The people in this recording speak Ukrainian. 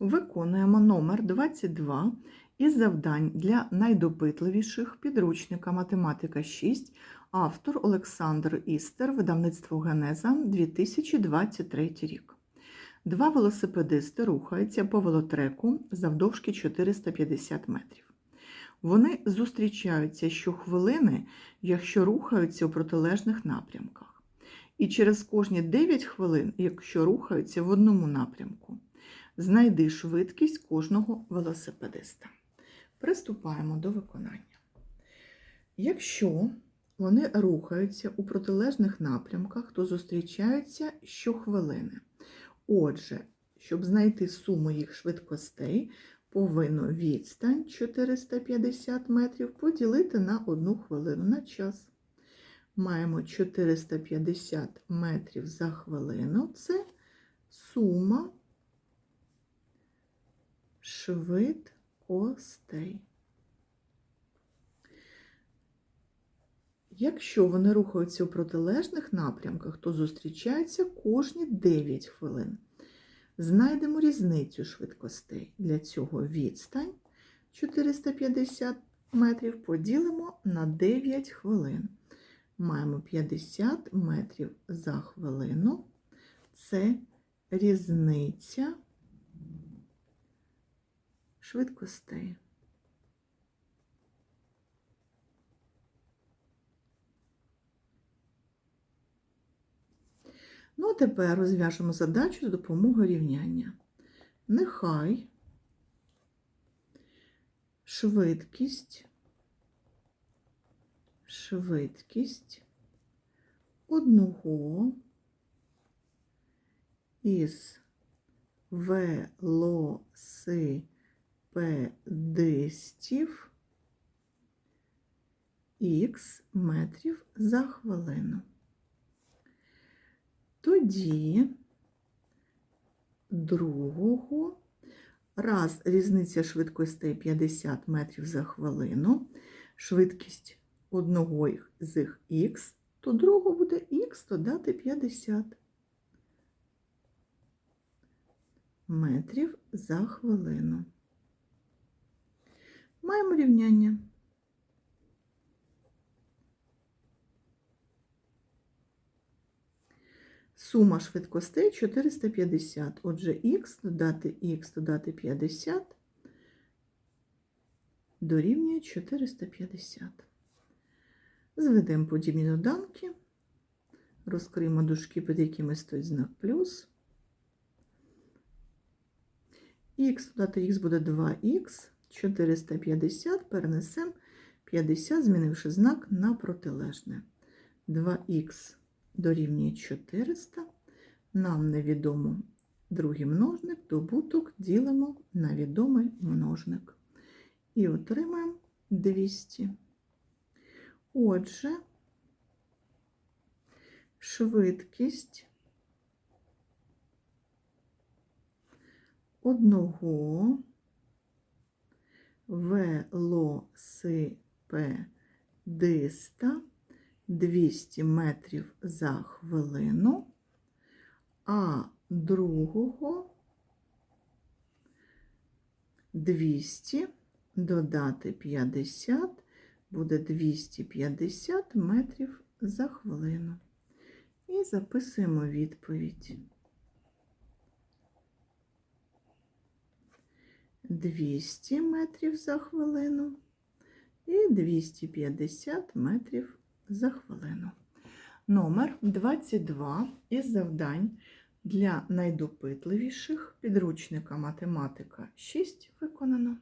Виконуємо номер 22 із завдань для найдопитливіших підручника Математика 6, автор Олександр Істер, видавництво Генеза 2023 рік. Два велосипедисти рухаються по велотреку завдовжки 450 метрів. Вони зустрічаються щохвилини, якщо рухаються у протилежних напрямках, і через кожні 9 хвилин, якщо рухаються в одному напрямку. Знайди швидкість кожного велосипедиста. Приступаємо до виконання. Якщо вони рухаються у протилежних напрямках, то зустрічаються щохвилини. Отже, щоб знайти суму їх швидкостей, повинно відстань 450 метрів поділити на одну хвилину на час. Маємо 450 метрів за хвилину. Це сума швидкостей. Якщо вони рухаються у протилежних напрямках, то зустрічаються кожні 9 хвилин. Знайдемо різницю швидкостей. Для цього відстань 450 метрів поділимо на 9 хвилин. Маємо 50 метрів за хвилину. Це різниця швидкостей. Ну, а тепер розв'яжемо задачу з допомогою рівняння. Нехай швидкість, швидкість одного із велосипедистів х метрів за хвилину. Тоді другого, раз різниця швидкостей 50 метрів за хвилину, швидкість одного з їх х, то другого буде х додати 50 метрів за хвилину. Маємо рівняння. Сума швидкостей 450. Отже, х додати х додати 50 дорівнює 450. Зведемо подібні доданки, розкриємо дужки, під якими стоїть знак плюс. Х додати х буде 2х, 450 перенесемо 50, змінивши знак на протилежне. 2х дорівнює 400. Нам невідомо другий множник, добуток ділимо на відомий множник. І отримаємо 200. Отже, швидкість одного велосипедиста 200 метрів за хвилину, а другого 200 додати 50 буде 250 метрів за хвилину. І записуємо відповідь. 200 метрів за хвилину і 250 метрів за хвилину. Номер 22 із завдань для найдопитливіших підручника математика 6 виконано.